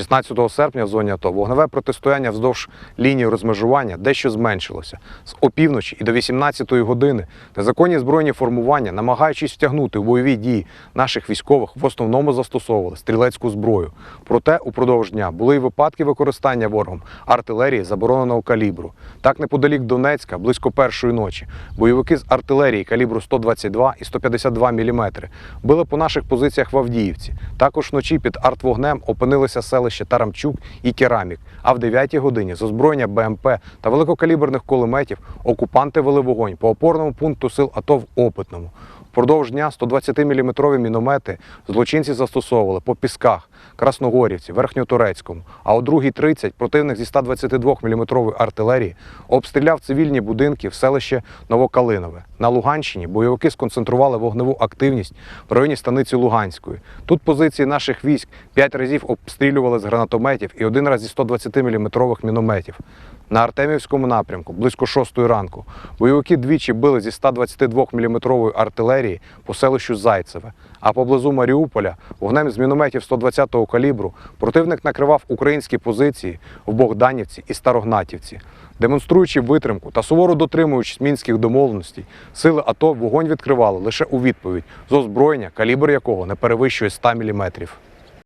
16 серпня в зоні АТО вогневе протистояння вздовж лінії розмежування дещо зменшилося. З опівночі і до 18-ї години незаконні збройні формування, намагаючись втягнути у бойові дії наших військових, в основному застосовували стрілецьку зброю. Проте упродовж дня були й випадки використання ворогом артилерії забороненого калібру. Так, неподалік Донецька, близько першої ночі, бойовики з артилерії калібру 122 і 152 мм били по наших позиціях в Авдіївці. Також вночі під артвогнем опинилися селище Тарамчук і Керамік. А в 9 годині з озброєння БМП та великокаліберних кулеметів окупанти вели вогонь по опорному пункту сил АТО в Опитному. Впродовж дня 120-мм міномети злочинці застосовували по Пісках, Красногорівці, Верхньотурецькому. А о 2.30 противник зі 122-мм артилерії обстріляв цивільні будинки в селище Новокалинове. На Луганщині бойовики сконцентрували вогневу активність в районі станиці Луганської. Тут позиції наших військ п'ять разів обстрілювали з гранатометів і один раз зі 120-мм мінометів. На Артемівському напрямку близько 6 ранку бойовики двічі били зі 122-мм артилерії по селищу Зайцеве. А поблизу Маріуполя вогнем з мінометів 120-го калібру противник накривав українські позиції в Богданівці і Старогнатівці. Демонструючи витримку та суворо дотримуючись мінських домовленостей, сили АТО вогонь відкривали лише у відповідь з озброєння, калібр якого не перевищує 100 мм.